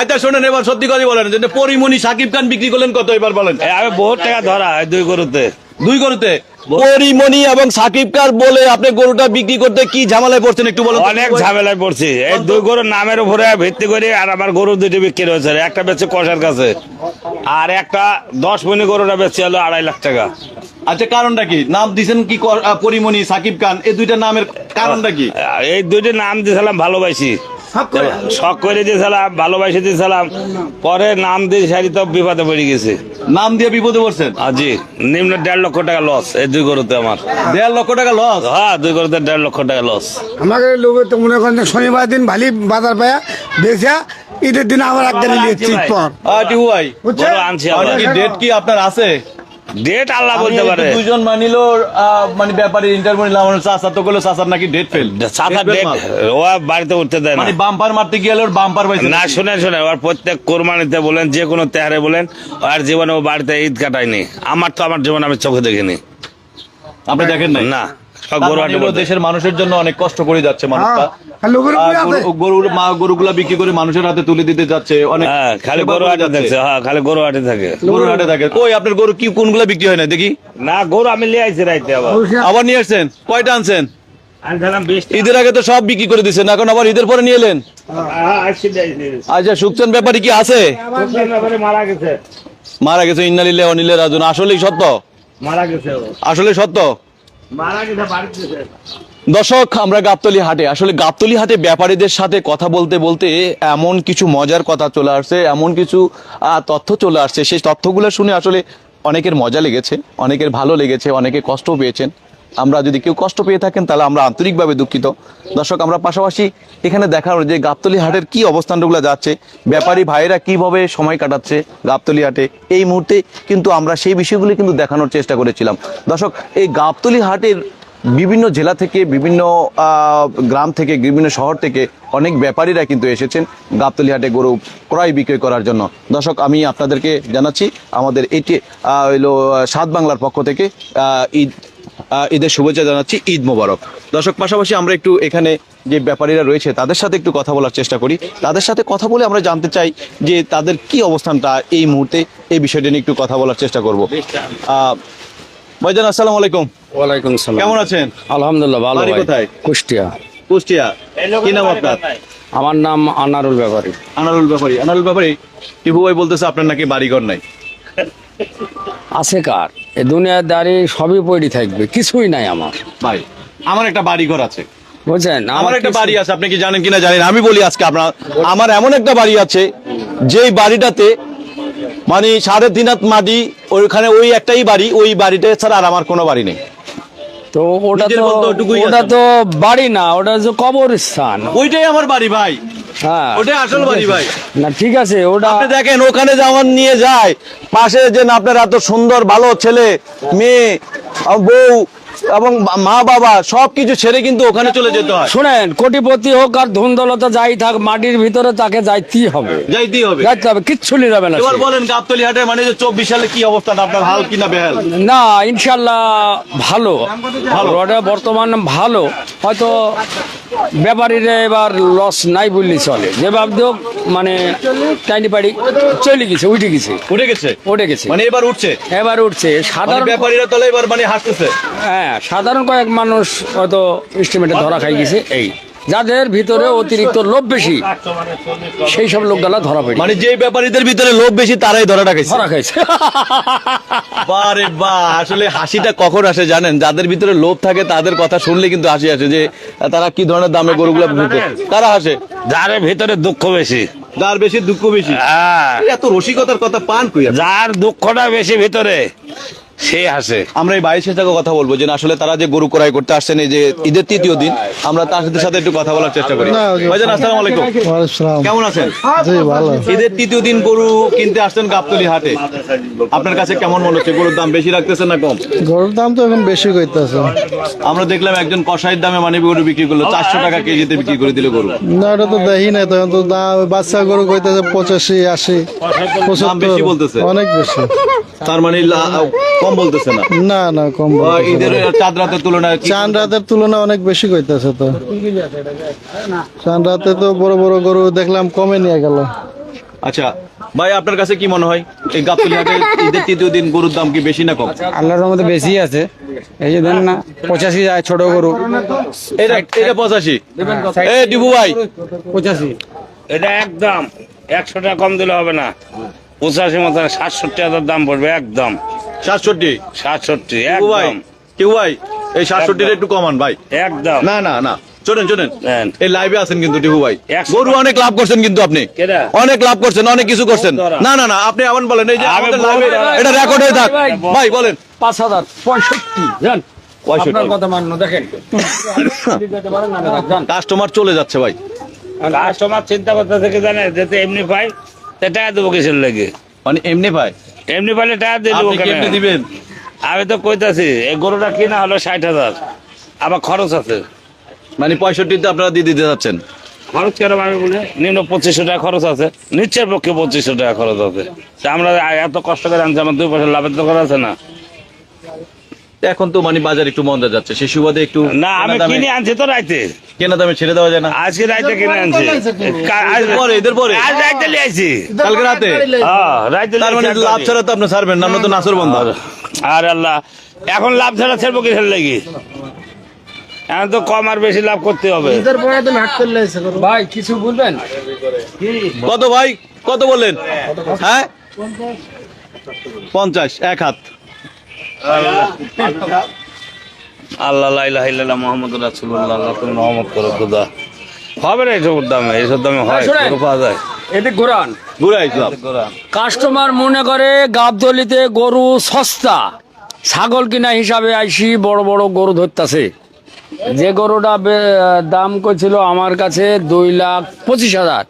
আচ্ছা শোনেন এবার সত্যি কথা বলেন যে পরিমণি সাকিব খান বিক্রি করলেন কত এবার বলেন। আমি বহুত টাকা ধরা দুই গরুতে। দুই গরুতে? পরিমণি এবং সাকিব খান বলে আপনি গরুটা বিক্রি করতে কি ঝামেলায় পড়ছেন একটু বলো অনেক ঝামেলায় পড়ছি। এই দুই গরুর নামের উপরে ভিত্তি করে আর আমার গরু দুটি বিক্রি হয়েছে। একটা বেচছে কষার কাছে। আর একটা দশ মিনি গরুটা বেচছে হলো আড়াই লাখ টাকা। আচ্ছা কারণটা কি? নাম দিছেন কি পরিমণি সাকিব খান? এই দুইটা নামের কারণটা কি? এই দুইটা নাম দিয়েছিলাম ভালোবাসি। শখ করে? দিয়েছিলাম ভালোবাসি দিয়েছিলাম। পরে নাম দিয়ে সারি তো বিপদে পড়ে গেছে। নাম দিয়ে বিপদে পড়ছেন? আজি নিম্ন দেড় লক্ষ টাকা লস এই দুই গরুতে আমার। দেড় লক্ষ টাকা লস হ্যাঁ দুই গরুতে দেড় লক্ষ টাকা লস আমাকে লোকে তো মনে করেন শনিবার দিন ভালি বাজার পায়া বেচা ঈদের দিন আবার একদিন নিয়েছি পর আনছি ডেট কি আপনার আছে? ডেট আল্লাহ বলতে পারে। মানিল মানে ব্যাপারে ইন্টারভিউ নিলাম চাচা তো করল চাচার নাকি ডেট ফেল ডেট ও বাড়িতে উঠতে দেয় না। মানে বাম্পার মারতে ওর বাম্পার পাইছে না শুনে শুনে ওর প্রত্যেক কোরবানিতে বলেন যে কোনো তেহারে বলেন আর জীবনে ও বাড়িতে ঈদ কাটায়নি। আমার তো আমার জীবন আমি চোখে দেখিনি। আপনি দেখেন না মানে। দেশের মানুষের জন্য অনেক কষ্ট করে যাচ্ছে মানুষটা। গরুগুলা বিক্রি করে মানুষের হাতে তুলে দিতে যাচ্ছে। অনেক হ্যাঁ খালি গরু হাটে যাচ্ছে। হ্যাঁ খালি গরু হাটে থাকে। গরুর হাটে থাকে। কই আপনার গরু কি কোনগুলা বিক্রি হয় না? দেখি। না গরু আমি লিয়ে আইছি রাইতে আবার। আবার নিয়ে আসছেন? কয়টা আনছেন? ঈদের আগে তো সব বিক্রি করে দিচ্ছেন এখন আবার ঈদের পরে নিয়ে এলেন? হ্যাঁ। আচ্ছা সুকচান ব্যাপারী কি আছে? মারা গেছে। মারা গেছে অনিলে রাজন আসলেই সত্য? মারা গেছে আসলে সত্য? মারা গেছে। দর্শক, আমরা গাবতলি হাটে। আসলে গাবতলি হাটে ব্যাপারীদের সাথে কথা বলতে বলতে এমন কিছু মজার কথা চলে আসছে, এমন কিছু তথ্য চলে আসছে। সেই তথ্যগুলো শুনে আসলে অনেকের মজা লেগেছে, অনেকের ভালো লেগেছে, অনেকে কষ্ট পেয়েছেন। আমরা যদি কেউ কষ্ট পেয়ে থাকেন, তাহলে আমরা আন্তরিকভাবে দুঃখিত। দর্শক, আমরা পাশাপাশি এখানে দেখার যে গাবতলি হাটের কি অবস্থানগুলো যাচ্ছে, ব্যাপারী ভাইয়েরা কীভাবে সময় কাটাচ্ছে গাবতলি হাটে, এই মুহূর্তে কিন্তু আমরা সেই বিষয়গুলি কিন্তু দেখানোর চেষ্টা করেছিলাম। দর্শক, এই গাবতলি হাটের বিভিন্ন জেলা থেকে, বিভিন্ন গ্রাম থেকে, বিভিন্ন শহর থেকে অনেক ব্যাপারীরা কিন্তু এসেছেন গাবতলি হাটে গরু ক্রয় বিক্রয় করার জন্য। দর্শক, আমি আপনাদেরকে জানাচ্ছি, আমাদের এটি হইল, সাত বাংলার পক্ষ থেকে ঈদ ঈদের শুভেচ্ছা জানাচ্ছি, ঈদ মোবারক। দর্শক, পাশাপাশি আমরা একটু এখানে যে ব্যাপারীরা রয়েছে, তাদের সাথে একটু কথা বলার চেষ্টা করি। তাদের সাথে কথা বলে আমরা জানতে চাই যে তাদের কি অবস্থানটা এই মুহূর্তে, এই বিষয়টা নিয়ে একটু কথা বলার চেষ্টা করব। ভাইজান আসসালামু আলাইকুম। ওয়ালাইকুম সালাম। কেমন আছেন? আলহামদুলিল্লাহ ভালো ভাই। কোথায়? কুষ্টিয়া। কুষ্টিয়া। কি নাম আপনার? আমার নাম আনারুল ব্যাপারী। আনারুল ব্যাপারী। আনারুল ব্যাপারী টিপু ভাই বলতেছে আপনার নাকি বাড়িঘর নাই। আছে কার? এ দুনিয়ার দাঁড়িয়ে সবই পড়ি থাকবে কিছুই নাই আমার। ভাই আমার একটা বাড়িঘর আছে। বুঝছেন? আমার একটা বাড়ি আছে আপনি কি জানেন কিনা জানেন আমি বলি আজকে আপনার আমার এমন একটা বাড়ি আছে যেই বাড়িটাতে মানে সাড়ে তিন হাত মাটি ওইখানে ওই একটাই বাড়ি ওই বাড়িটা ছাড়া আর আমার কোনো বাড়ি নেই। তো ওটা তো ওটা তো বাড়ি না ওটা হচ্ছে কবরস্থান। ওইটাই আমার বাড়ি ভাই। হ্যাঁ। ওটাই আসল বাড়ি ভাই। না ঠিক আছে ওটা আপনি দেখেন ওখানে যেমন নিয়ে যায় পাশে যে আপনার এত সুন্দর ভালো ছেলে মেয়ে বউ এবং মা বাবা সবকিছু ছেড়ে কিন্তু ওখানে চলে যেতে হয়। শুনেন কোটিপতি হোক আর ধুন্দলতা যাই থাক মাটির ভিতরে তাকে যাইতেই হবে। যাইতেই হবে। যাইতে হবে কিচ্ছু নিয়ে যাবে না এবার বলেন গাবতলি হাটে মানে যে চব্বিশ সালে কি অবস্থান আপনার হাল কিনা বেহাল? না ইনশাল্লাহ ভালো। ভালো। ওটা বর্তমান ভালো। হয়তো ব্যাপারীরা এবার লস নাই বললি চলে। যে ভাবতেও মানে টাইনি পাড়ি চলে গেছে উঠে গেছে। উঠে গেছে? উঠে গেছে। মানে এবার উঠছে? এবার উঠছে। মানে সাধারণ ব্যাপারীরা তাহলে এবার মানে হাসতেছে? হ্যাঁ সাধারণ কয়েক মানুষ হয়তো এস্টিমেটে ধরা খাই গেছে এই। যাদের ভিতরে অতিরিক্ত লোভ বেশি সেই সব লোকগুলা ধরা পড়ে মানে যে ব্যাপারীদের ভিতরে লোভ বেশি তারাই ধরাটা খাইছে। ধরা খাইছে। বারে বা আসলে হাসিটা কখন আসে জানেন? যাদের ভিতরে লোভ থাকে তাদের কথা শুনলে কিন্তু হাসি আসে যে তারা কি ধরনের দামে গরুগুলো বিক্রি করে। তারা হাসে। যার ভিতরে দুঃখ বেশি। যার বেশি দুঃখ বেশি? হ্যাঁ। এত রসিকতার কথা পান কই যার দুঃখটা বেশি ভিতরে সে হাসে আমরা এই বাইশের সাথে কথা বলব যে আসলে তারা যে গরু ক্রয় করতে আসছেন এই যে ঈদের তৃতীয় দিন আমরা তার সাথে সাথে একটু কথা বলার চেষ্টা করি। ভাইজান আসসালামু আলাইকুম। কেমন আছেন? জি ভালো। ঈদের তৃতীয় দিন গরু কিনতে আসছেন গাবতলি হাটে। আপনার কাছে কেমন মনে হচ্ছে? গরুর দাম বেশি রাখতেছেন না কম? গরুর দাম তো এখন বেশি করতেছে। আমরা দেখলাম একজন কষাইয়ের দামে মানে গরু বিক্রি করল। চারশো টাকা কেজিতে বিক্রি করে দিল গরু। না এটা তো দেখি নাই তখন তো দাম বাচ্চা গরু কইতেছে পঁচাশি আশি দাম বেশি বলতেছে। অনেক বেশি। তার মানে কম বলতেছে না? না না কম ঈদের চাঁদ রাতের তুলনায় কি- চান রাতের তুলনায় অনেক বেশি কইতেছে তো। চান রাতে তো বড় বড় গরু দেখলাম কমে নিয়ে গেল। আচ্ছা ভাই আপনার কাছে কি মনে হয়? এই গাবতলি হাটে ঈদের তৃতীয় দিন গরুর দাম কি বেশি না কম? আল্লাহর মধ্যে বেশি আছে। এই যে দেন না পঁচাশি যায় ছোট গরু। এটা এটা পঁচাশি। এ ডিবু ভাই। পঁচাশি। এটা একদম। একশো টাকা কম দিলে হবে না। পঁচাশি মতো সাতষট্টি হাজার দাম পড়বে একদম। সাতষট্টি? সাতষট্টি ভাই একদম। কেউ ভাই এই সাতষট্টির একটু কমান ভাই। একদম। না না না চলেন চলেন। এই লাইভে আছেন কিন্তু টিপু ভাই। গরু অনেক লাভ করছেন কিন্তু আপনি। অনেক লাভ করছেন অনেক কিছু করছেন। না না না আপনি এমন বলেন এই যে আমি আমাদের বলব live এ না। এটা রেকর্ড হয়ে থাক। ভাই, ভাই বলেন। পাঁচ হাজার পঁয়ষট্টি জান? পঁয়ষট্টি। আপনার কথা মান্য দেখেন। যান। কাস্টমার চলে যাচ্ছে ভাই। কাস্টমার চিন্তা করতে থেকে জানে যেতে এমনি পাই। তা টাকা দেবো কিসের লাগে? মানে এমনি ভাই এমনি পাইলে টাকা দিয়ে দেবো? দিবেন? আমি তো কইতাছি এই গরুটা কিনা হলো ষাট হাজার আবার খরচ আছে। মানে পঁয়ষট্টিতে আপনারা দিয়ে দিতে যাচ্ছেন? খরচ কেন আমি বলি? নিম্ন পঁচিশশো টাকা খরচ আছে নিচের পক্ষে পঁচিশশো টাকা খরচ আছে। আমরা এত কষ্ট করে আনছি আমার দুই পয়সা লাভের তো করা আছে না। এখন তো মানে বাজার একটু মন্দা যাচ্ছে। সেই সুবাদে একটু না আমি দামে- কিনে আনছি তো রাইতে। কেনা দামে ছেড়ে দেওয়া যায় না। আজকে রাইতে কিনে আনছি। আজ পরে এদের পরে। আজ রাইতে লিয়ে আইছি কালকে রাতে? হ্যাঁ রাইতে তার মানে লাভ ছাড়া তো আপনি ছাড়বেন না আমরা তো নাসর বন্ধ। আর আল্লাহ এখন লাভ ছাড়া ছেড়বো কিসের লাগি? এখন তো কম আর বেশি লাভ করতে হবে। ভাই কিছু বলবেন? কত ভাই? কত বললেন? হ্যাঁ? পঞ্চাশ এক হাত। আল্লাহ লাইলা মোহাম্মদ রাসূলুল্লাহ আল্লাহ তুমি রহমত করো খুদা। হবে না এইসব দামে এইসব দামে হয় পাওয়া যায়। এদিক ঘোরান। ঘুরে আইছিলাম কাস্টমার মনে করে গাবদলিতে গরু সস্তা ছাগল কিনা হিসাবে আইসি বড় বড় গরু ধরতেছে। যে গরুটা দাম কইছিল আমার কাছে দুই লাখ পঁচিশ হাজার।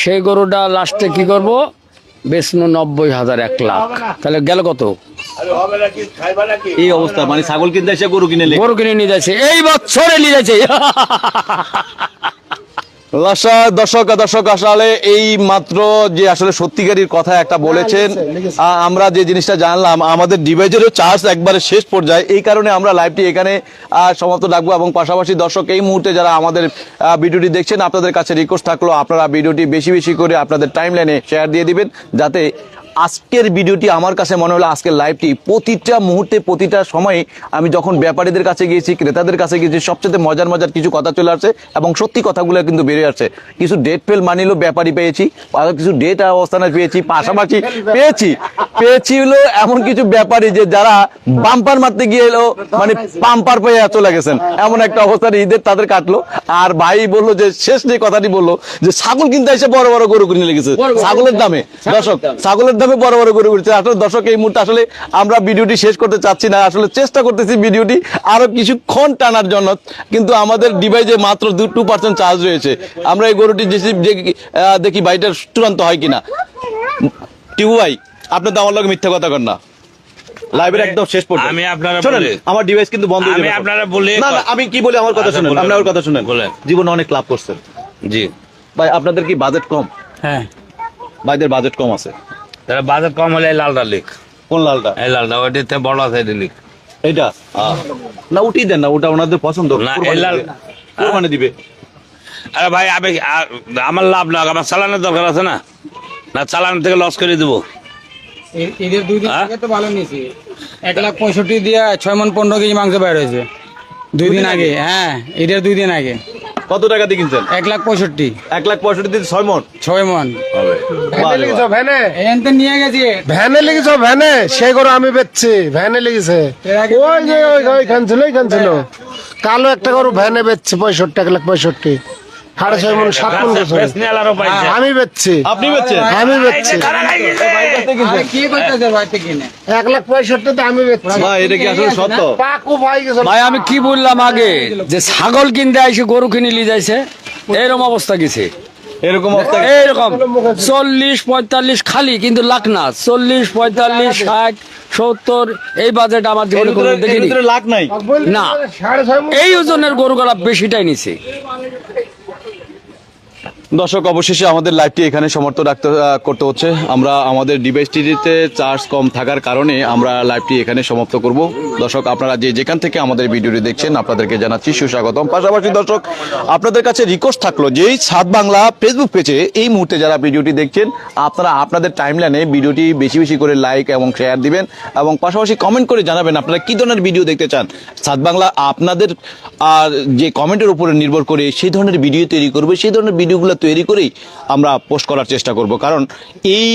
সেই গরুটা লাস্টে কি করব? বেচনো নব্বই হাজার এক লাখ। তাহলে গেল কত? এই অবস্থা মানে ছাগল কিনতে এসে গরু কিনে গরু কিনে নিয়ে যাচ্ছে এই বছরে নিয়ে যাচ্ছে। দর্শক দর্শক আসলে এই মাত্র যে আসলে সত্যিকারীর কথা একটা বলেছেন আমরা যে জিনিসটা জানলাম আমাদের ডিভাইসেরও চার্জ একবারে শেষ পর্যায়ে এই কারণে আমরা লাইভটি এখানে সমাপ্ত রাখব এবং পাশাপাশি দর্শক এই মুহূর্তে যারা আমাদের ভিডিওটি দেখছেন আপনাদের কাছে রিকোয়েস্ট থাকল আপনারা ভিডিওটি বেশি বেশি করে আপনাদের টাইম লাইনে শেয়ার দিয়ে দিবেন যাতে আজকের ভিডিওটি আমার কাছে মনে হলো আজকের লাইভটি প্রতিটা মুহূর্তে প্রতিটা সময়ে আমি যখন ব্যাপারীদের কাছে গিয়েছি ক্রেতাদের কাছে গিয়েছি সবচেয়ে মজার মজার কিছু কথা চলে আসছে এবং সত্যি কথাগুলো কিন্তু বেরিয়ে আসছে কিছু ডেট ফেল মানিলো ব্যাপারী পেয়েছি আর কিছু ডেট অবস্থানে পেয়েছি পাশাপাশি পেয়েছি। পেয়েছি হলো এমন কিছু ব্যাপারী যে যারা বাম্পার মারতে গিয়ে এলো মানে পাম্পার পেয়ে চলে গেছেন। এমন একটা অবস্থানে ঈদের তাদের কাটলো। আর ভাই বলল যে শেষ যে কথাটি বলল যে ছাগল কিনতে এসে বড় বড় গরু কিনে লেগেছে ছাগলের দামে। দর্শক ছাগলের দামে বড় বড় গরু কিনছে আসলে দর্শক এই মুহূর্তে আসলে আমরা ভিডিওটি শেষ করতে চাচ্ছি না। আসলে চেষ্টা করতেছি ভিডিওটি আরও কিছুক্ষণ টানার জন্য। কিন্তু আমাদের ডিভাইসে মাত্র দু টু পার্সেন্ট চার্জ রয়েছে। আমরা এই গরুটি দেখি বাইটার চূড়ান্ত হয় কিনা। টিবু ভাই আপনি তো আমার লগে মিথ্যা কথা কর না। লাইভের একদম শেষ পর্যন্ত আমি আপনারা শোনেন, আমার ডিভাইস কিন্তু বন্ধ হয়ে আমি আপনারা বলি- না না আমি কি বলি? আমার কথা আচ্ছা, শুনেন আপনি আমার কথা শুনেন। বলেন। জীবনে অনেক লাভ করছেন। জি। ভাই আপনাদের কি বাজেট কম? হ্যাঁ। ভাইদের বাজেট কম আছে। তাহলে বাজার কম হলে এই লালটা লিখ। কোন লালটা? এই লালটা ওইটাতে বড় আছে এটা লিখ। এইটা? না উঠি দেন না ওটা ওনাদের পছন্দ। না, এই লাল- দিবে। কোরবানি দিবে। আরে ভাই আমি আমার লাভ না আমার চালানোর দরকার আছে না? না চালান থেকে লস করে দেবো। ঈদের দুই দিন হ্যাঁ? আগে তো ভালো নিয়েছি। এক লাখ পঁয়ষট্টি দিয়ে ছয় মন পনেরো কেজি মাংস বের হয়েছে। দুই দিন আগে হ্যাঁ ঈদের দুই দিন আগে। কত টাকা দিয়ে কিনছেন? এক লাখ পঁয়ষট্টি। এক লাখ পঁয়ষট্টি দিন ছয় মন? ছয় মন। ভ্যানে এনতে নিয়ে গেছি। ভ্যানে লেগেছ ভ্যানে? সে করে আমি বেচছি ভ্যানে লেগেছে। ওই যে ওই ওইখান ছিল ওইখান ছিল। কালো একটা গরু ভ্যানে বেচছে পঁয়ষট্টি এক লাখ পঁয়ষট্টি। সাড়ে ছয় মন সাত মন আমি বেচছি। আপনি বেচছেন? আমি বেচছি। এক লাখ পঁয়ষট্টিতে আমি বেচছি। ভাই এটা কি আসলে সত্য? ভাই আমি কি বললাম আগে? যে ছাগল কিনতে আইসে গরু কিনে নিয়ে যাইছে এরকম অবস্থা গেছে। এরকম অবস্থা এইরকম চল্লিশ পঁয়তাল্লিশ খালি কিন্তু লাখ না। চল্লিশ পঁয়তাল্লিশ ষাট সত্তর এই বাজেট আমার জীবনে কোনো দেখিনি। লাখ নাই। না। এই ওজনের গরুগুলা বেশিটাই নিছে। দর্শক, অবশেষে আমাদের লাইভটি এখানে সমর্থ রাখতে করতে হচ্ছে। আমরা আমাদের ডিভাইসটিতে চার্জ কম থাকার কারণে আমরা লাইভটি এখানে সমাপ্ত করব। দর্শক, আপনারা যে যেখান থেকে আমাদের ভিডিওটি দেখছেন, আপনাদেরকে জানাচ্ছি সুস্বাগতম। পাশাপাশি দর্শক, আপনাদের কাছে রিকোয়েস্ট থাকল যে এই সাত বাংলা ফেসবুক পেজে এই মুহূর্তে যারা ভিডিওটি দেখছেন, আপনারা আপনাদের টাইমলাইনে ভিডিওটি বেশি বেশি করে লাইক এবং শেয়ার দিবেন এবং পাশাপাশি কমেন্ট করে জানাবেন আপনারা কি ধরনের ভিডিও দেখতে চান। সাত বাংলা আপনাদের, আর যে কমেন্টের উপরে নির্ভর করে সেই ধরনের ভিডিও তৈরি করবে, সেই ধরনের ভিডিওগুলো তৈরি করেই আমরা পোস্ট করার চেষ্টা করব। কারণ এই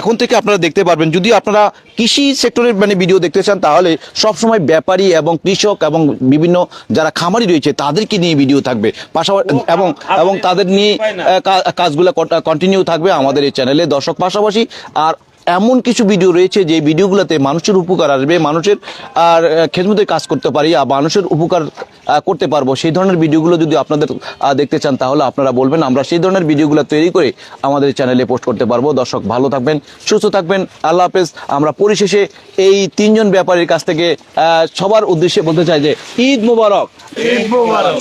এখন থেকে আপনারা দেখতে পারবেন যদি আপনারা কৃষি সেক্টরের মানে ভিডিও দেখতে চান তাহলে সবসময় ব্যাপারী এবং কৃষক এবং বিভিন্ন যারা খামারি রয়েছে তাদেরকে নিয়ে ভিডিও থাকবে। পাশাপাশি এবং এবং তাদের নিয়ে কাজগুলো কন্টিনিউ থাকবে আমাদের এই চ্যানেলে দর্শক পাশাপাশি আর এমন কিছু ভিডিও রয়েছে যে ভিডিওগুলোতে মানুষের উপকার আসবে মানুষের আর খেদমতে কাজ করতে পারি আর মানুষের উপকার করতে পারব। সেই ধরনের ভিডিওগুলো যদি আপনাদের দেখতে চান, তাহলে আপনারা বলবেন, আমরা সেই ধরনের ভিডিওগুলো তৈরি করে আমাদের চ্যানেলে পোস্ট করতে পারব। দর্শক, ভালো থাকবেন, সুস্থ থাকবেন, আল্লাহ হাফেজ। আমরা পরিশেষে এই তিনজন ব্যাপারীর কাছ থেকে সবার উদ্দেশ্যে বলতে চাই যে, ঈদ মুবারক। ঈদ মুবারক।